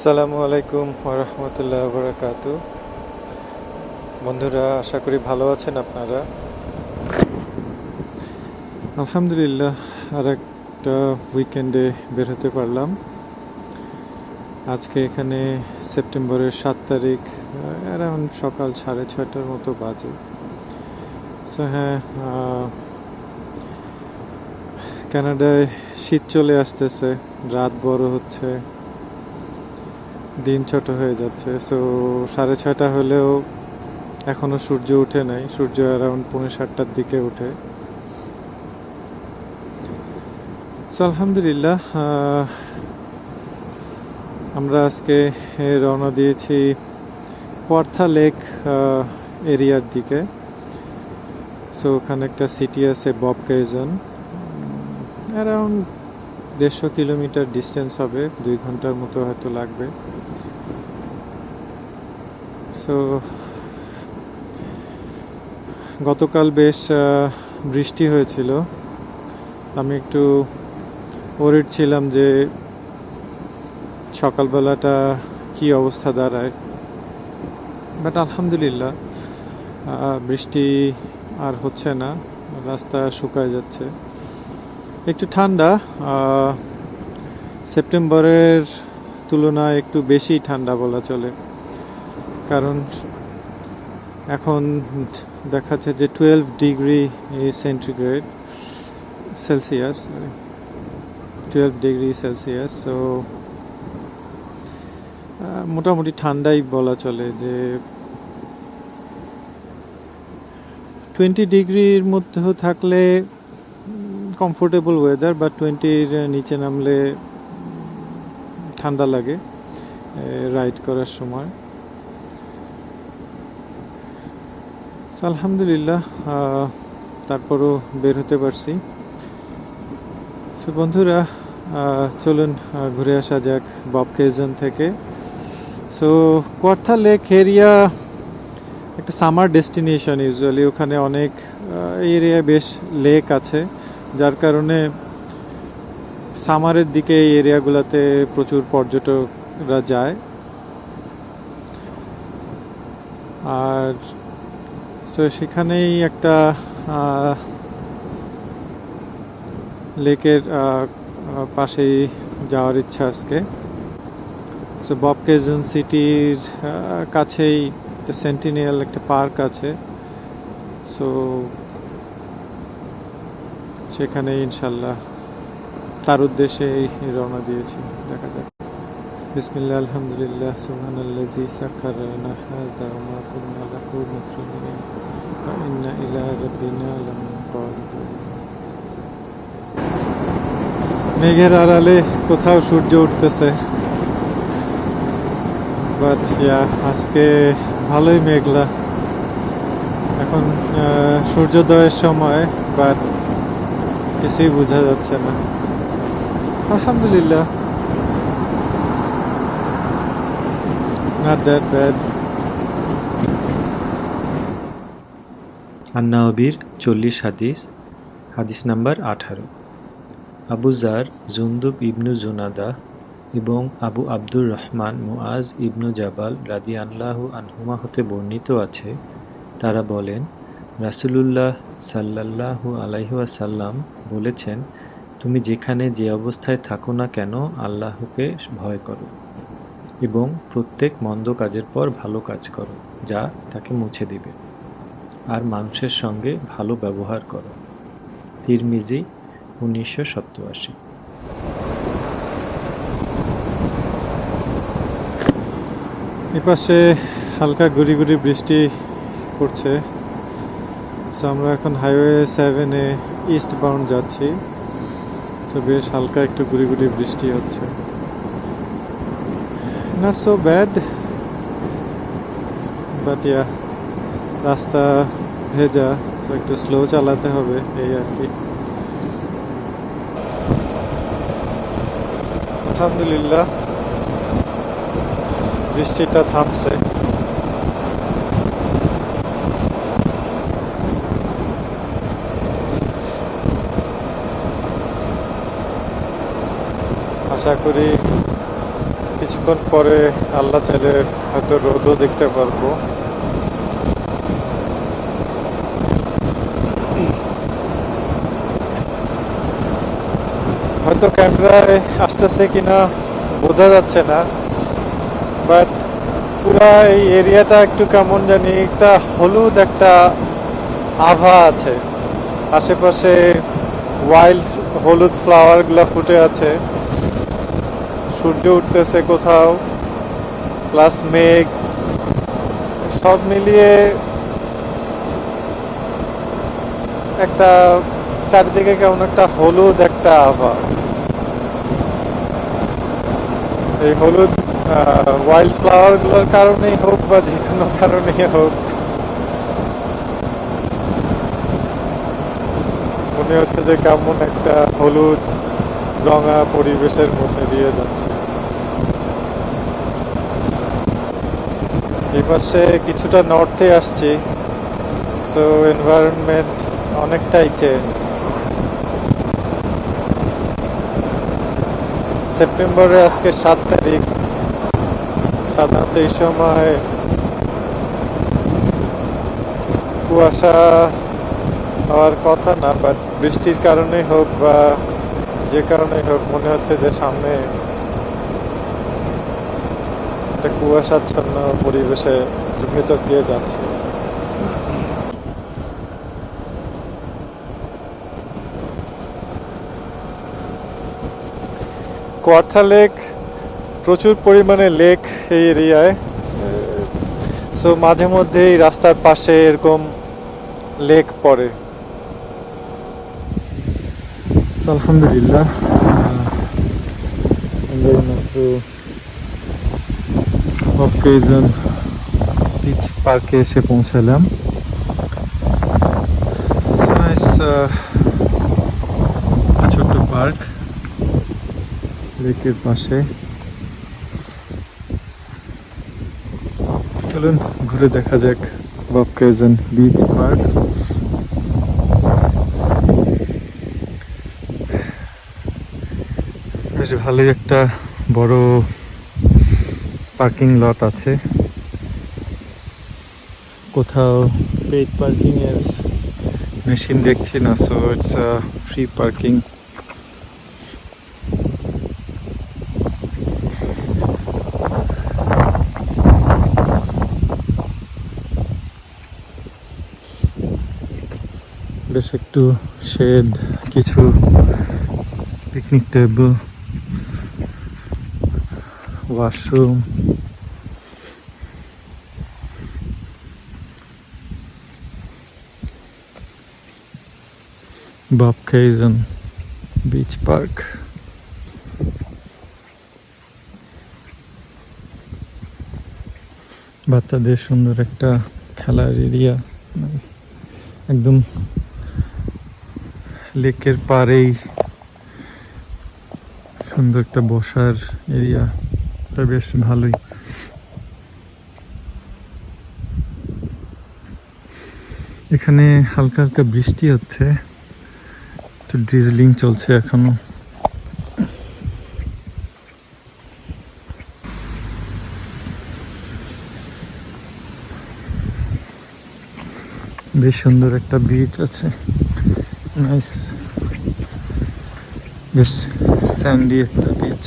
আসসালামু আলাইকুম ওরহমতুল্লাহ বরাকাত বন্ধুরা, আশা করি ভালো আছেন আপনারা? আলহামদুলিল্লাহ আর একটা উইকেন্ডে বের হতে পারলাম। আজকে এখানে সেপ্টেম্বরের সাত তারিখ অ্যারাউন্ড সকাল সাড়ে ছয়টার মতো বাজে। সো হ্যাঁ কানাডায় শীত চলে আসতেছে, রাত বড় হচ্ছে। দিন ছোট হয়ে যাচ্ছে সো সাড়ে ছয়টা হলেও এখনও সূর্য উঠে নাই, সূর্য অ্যারাউন্ড পৌনে সাতটার দিকে উঠে। সো আলহামদুলিল্লাহ আমরা আজকে রওনা দিয়েছি কোয়ার্থা লেক এরিয়ার দিকে। সো ওখানে একটা সিটি আছে বব কেজন অ্যারাউন্ড দেড়শো কিলোমিটার ডিস্টেন্স হবে, দুই ঘণ্টার মতো হয়তো লাগবে। সো গতকাল বেশ বৃষ্টি হয়েছিল। আমি একটু ওরিড ছিলাম যে সকালবেলাটা কি অবস্থা দাঁড়ায়। বাট আলহামদুলিল্লাহ বৃষ্টি আর হচ্ছে না, রাস্তা শুকায় যাচ্ছে। একটু ঠান্ডা সেপ্টেম্বরের তুলনায় একটু বেশি ঠান্ডা বলা চলে। কারণ এখন দেখাচ্ছে যে twelve degree centigrade Celsius twelve degree Celsius so মোটামুটি ঠান্ডাই বলা চলে যে টোয়েন্টি ডিগ্রির মধ্যেও থাকলে কমফোর্টেবল ওয়েদার বা টোয়েন্টির নিচে নামলে ঠান্ডা লাগে রাইড করার সময়। আলহামদুলিল্লাহ তারপরও বের হতে পারছি। সো বন্ধুরা চলুন ঘুরে আসা যাক বব কেজন থেকে। সো, কোয়ার্থা লেক এরিয়া একটা সামার ডেস্টিনেশন ইউজুয়ালি। ওখানে অনেক এরিয়া বেশ লেক আছে, যার কারণে সামারের দিকে এই এরিয়াগুলোতে প্রচুর পর্যটকরা যায়। আর সো সেখানেই একটা লেকের পাশেই যাওয়ার ইচ্ছা আজকে। সো বব কেজন সিটির কাছেই একটা সেন্টিনিয়াল একটা পার্ক আছে। সো সেখানে ইনশাল্লাহ তার উদ্দেশ্যে রওনা দিয়েছি। দেখা যাক। বিসমিল্লাহ, আলহামদুলিল্লাহ সুবহানাল্লাজি সাখারানা হাযা ওয়া মা মেঘের আড়ালে কোথাও সূর্য উঠতেছে। বাট ইয়া, আজকে ভালোই মেঘলা। এখন সূর্যোদয়ের সময়, বাট কিছুই বোঝা যাচ্ছে না। আলহামদুলিল্লাহ। Not that bad. আন্নাওবির চল্লিশ হাদিস হাদিস নাম্বার আঠারো। Abu Zar, Jundub ibn Junada এবং আবু আব্দুর রহমান মুআজ ইবনু জাবাল রাদি আল্লাহু আনহুমা হতে বর্ণিত আছে। তারা বলেন, রাসূলুল্লাহ সাল্লাল্লাহু আলাইহাসাল্লাম বলেছেন, তুমি যেখানে যে অবস্থায় থাকো না কেন, আল্লাহকে ভয় করো। এবং প্রত্যেক মন্দ কাজের পর ভালো কাজ করো, যা তাকে মুছে দিবে। আর মানুষের সঙ্গে ভালো ব্যবহার করো। তিরমিজি, উনিশশো সপ্তআশি এপাশে হালকা গুড়ি গুড়ি বৃষ্টি পড়ছে। সো আমরা এখন হাইওয়ে সেভেনে ইস্ট বাউন্ড যাচ্ছি। তো বেশ হালকা একটু গুড়ি গুড়ি বৃষ্টি হচ্ছে। Not so bad but yeah রাস্তা ভেজা সো একটু স্লো চালাতে হবে, এই আর কি. আলহামদুলিল্লাহ, বৃষ্টিটা থামছে। আশা করি কিছুক্ষণ পরে আল্লাহ চাইলে হয়তো রোদও দেখতে পারব। হয়তো ক্যামেরায় আসতেছে কিনা বোঝা যাচ্ছে না বাট পুরা এই এরিয়াটা একটু কেমন জানি একটা হলুদ একটা আভা আছে। আশেপাশে ওয়াইল্ড হলুদ ফ্লাওয়ারগুলো ফুটে আছে। সূর্য উঠতেছে কোথাও প্লাস মেঘ, সব মিলিয়ে একটা চারিদিকে কেমন একটা হলুদ একটা আভা এই হলুদ ওয়াইল্ড ফ্লাওয়ারগুলোর কারণেই হোক বা যে কোনো কারণেই হোক, মনে হচ্ছে যে কেমন একটা হলুদ রঙা পরিবেশের মধ্যে দিয়ে যাচ্ছে। এই পাশে কিছুটা নর্থে আসছি সো এনভায়রনমেন্ট অনেকটাই চেঞ্জ সেপ্টেম্বরে আজকে সাত তারিখ, সাধারণত এই সময় কুয়াশা হওয়ার কথা না বাট বৃষ্টির কারণে হোক বা যে কারণে হোক, মনে হচ্ছে যে সামনে একটা কুয়াশাচ্ছন্ন পরিবেশে ভেতর দিয়ে যাচ্ছে। কোয়ার্থা লেক প্রচুর পরিমাণে লেক এই এরিয়ায়। সো মাঝে মধ্যে এই রাস্তার পাশে এরকম লেক পড়ে। আলহামদুলিল্লাহ। অকেজন বিচ পার্কে এসে পৌঁছালাম। Uh, ছোট্ট পার্ক লেকের পাশে। চলুন ঘুরে দেখা যাক ববকেজন বিচ পার্ক বেশ ভালোই একটা বড় পার্কিং লট আছে। কোথাও পেইড পার্কিং এর মেশিন দেখছি না সো ইটস ফ্রি পার্কিং বেশ একটু শেড কিছু picnic table washroom. Bobcaygeon beach park বাচ্চাদের সুন্দর একটা খেলার এরিয়া একদম লেকের পাড়েই সুন্দর একটা বসার এরিয়া তা বেশ ভালোই। এখানে হালকা হালকা বৃষ্টি হচ্ছে, তো ড্রিজলিং চলছে এখনও। বেশ সুন্দর একটা বিচ আছে। নাইস বেশ স্যান্ডি একটা বিচ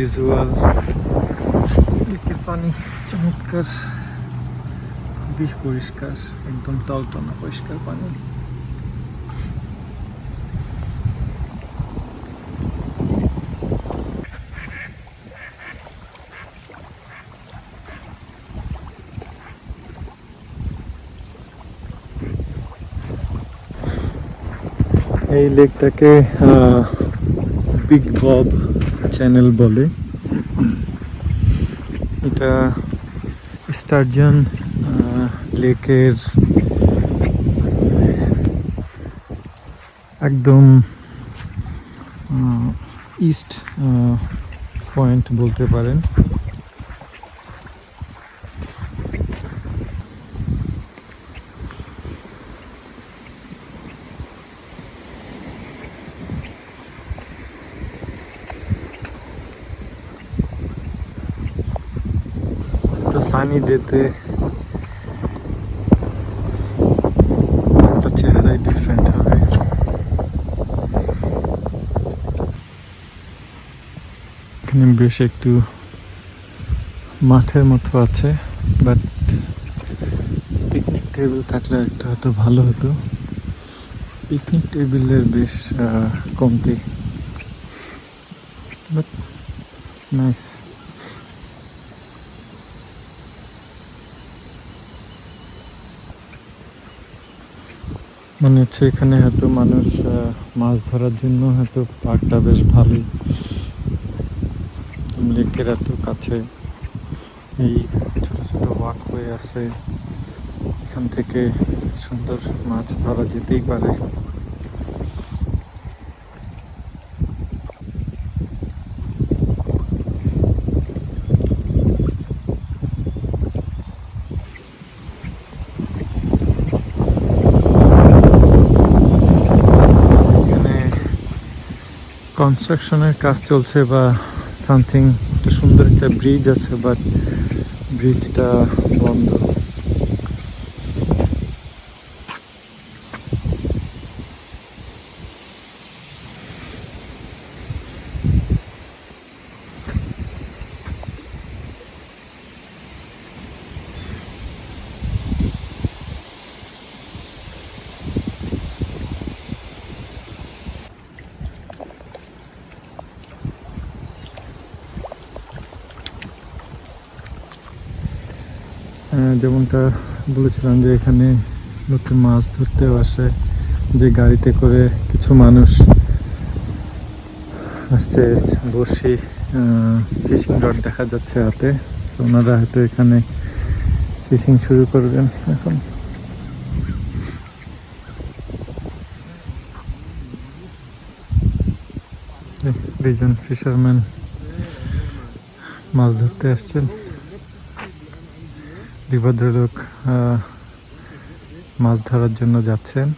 ইউজুয়াল লেকের পানি চমৎকার খুবই পরিষ্কার একদম টলটনা পরিষ্কার পানি। এই লেকটাকে বিগ বব চ্যানেল বলে। এটা স্টারজন লেকের একদম ইস্ট পয়েন্ট বলতে পারেন। তো সানি ডেতে একটা চেহারাই ডিফারেন্ট হবে। এখানে বেশ একটু মাঠের মতো আছে বাট পিকনিক টেবিল থাকলে একটা হয়তো ভালো হতো। পিকনিক টেবিলের বেশ কমতি। বাট নাইস মনে হচ্ছে এখানে হয়তো মানুষ মাছ ধরার জন্য হয়তো পার্কটা বেশ ভালোই। লেকের এত কাছে এই ছোট ছোট ওয়াকওয়ে আছে। এখান থেকে সুন্দর মাছ ধরা যেতেই পারে এখানে কনস্ট্রাকশনের কাজ চলছে বা সামথিং একটা সুন্দর একটা ব্রিজ আছে বাট ব্রিজটা বন্ধ। যেমনটা বলেছিলাম যে এখানে লোকে মাছ ধরতেও আসে, যে গাড়িতে করে কিছু মানুষ আসছে বসি ফিশিং রড দেখা যাচ্ছে হাতে। ওনারা হয়তো এখানে ফিশিং শুরু করবেন এখন। দুজন ফিশারম্যান মাছ ধরতে আসছেন। দুই ভদ্রলোক মাছ ধরার জন্য যাচ্ছেন।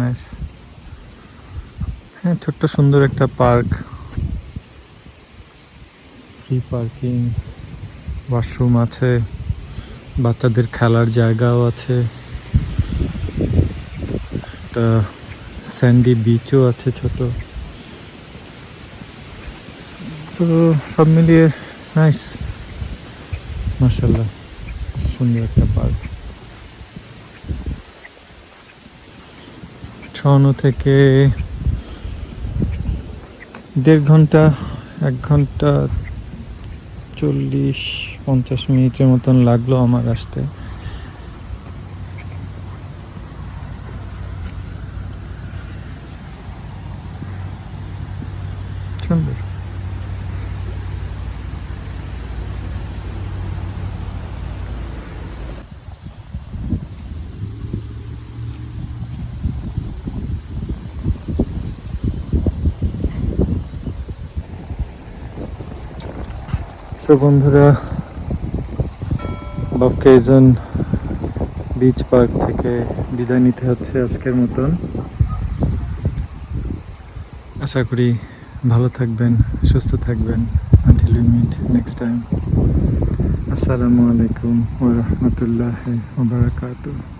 Nice. হ্যাঁ ছোট্ট সুন্দর একটা পার্ক। ফ্রি পার্কিং ওয়াশরুম আছে, বাচ্চাদের খেলার জায়গাও আছে। একটা স্যান্ডি বিচও আছে ছোট। তো সব মিলিয়ে নাইস মাসাল্লাহ সুন্দর একটা পার্ক ছনো থেকে দেড় ঘণ্টা, এক ঘণ্টা চল্লিশ পঞ্চাশ মিনিটের মতন লাগল আমার আসতে সুন্দর তো বন্ধুরা ববকেজন বিচ পার্ক থেকে বিদায় নিতে হচ্ছে আজকের মতন। আশা করি ভালো থাকবেন, সুস্থ থাকবেন। Until we meet next time আসসালামু আলাইকুম ওয়া রাহমাতুল্লাহি ওয়া বারাকাতুহু।